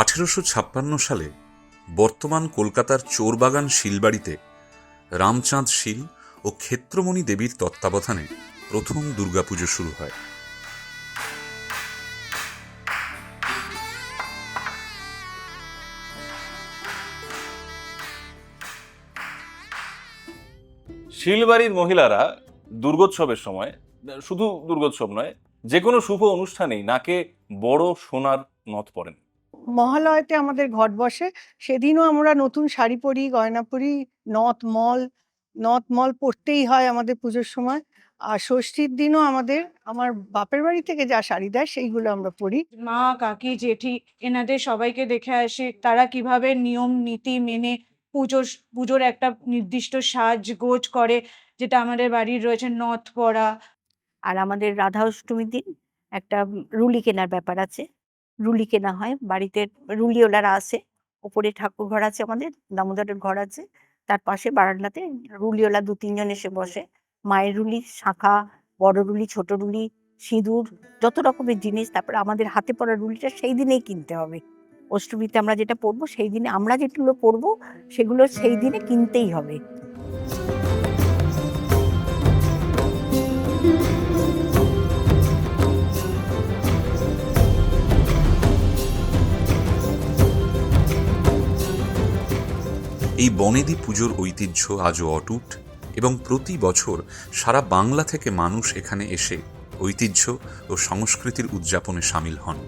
আঠেরোশো ছাপ্পান্ন সালে বর্তমান কলকাতার চোরবাগান শিলবাড়িতে রামচাঁদ শীল ও ক্ষেত্রমণি দেবীর তত্ত্বাবধানে প্রথম দুর্গাপুজো শুরু হয়। শিলবাড়ির মহিলারা দুর্গোৎসবের সময়, শুধু দুর্গোৎসব নয়, যে কোনো শুভ অনুষ্ঠানেই নাকে বড় সোনার নথ পরেন। মহালয়াতে আমাদের ঘট বসে। সেদিনও আমরা নতুন শাড়ি পরি গয়না পরি নথ মল নথ মল পরতেই হয় আমাদের পুজোর সময়। আর ষষ্ঠীর দিনও আমাদের আমার বাপের বাড়ি থেকে যা শাড়ি দেয় সেইগুলো আমরা পরি। মা কাকি জেঠি এনাদের সবাইকে দেখে আসে তারা কীভাবে নিয়ম নীতি মেনে পুজোর পুজোর একটা নির্দিষ্ট সাজগোজ করে যেটা আমাদের বাড়ির রয়েছে নথ পরা। আর আমাদের রাধা অষ্টমীর দিন একটা রুলি কেনার ব্যাপার আছে। রুলি কেনা হয়। বাড়িতে রুলিওলারা আসে ওপরে ঠাকুর ঘর আছে আমাদের, দামোদরের ঘর আছে। তার পাশে বারান্দাতে রুলিওলা দু, তিনজন এসে বসে। মায়ের রুলি, শাঁখা, বড় রুলি, ছোট রুলি, সিঁদুর, যত রকমের জিনিস, তারপরে আমাদের হাতে পড়া রুলিটা সেই দিনেই কিনতে হবে। অষ্টমীতে আমরা যেটা পরবো, সেই দিনে আমরা যেগুলো পরবো, সেগুলো সেই দিনে কিনতেই হবে। এই বনেদি পুজোর ঐতিহ্য আজও অটুট এবং প্রতি বছর সারা বাংলা থেকে মানুষ এখানে এসে ঐতিহ্য ও সংস্কৃতির উদযাপনে সামিল হন।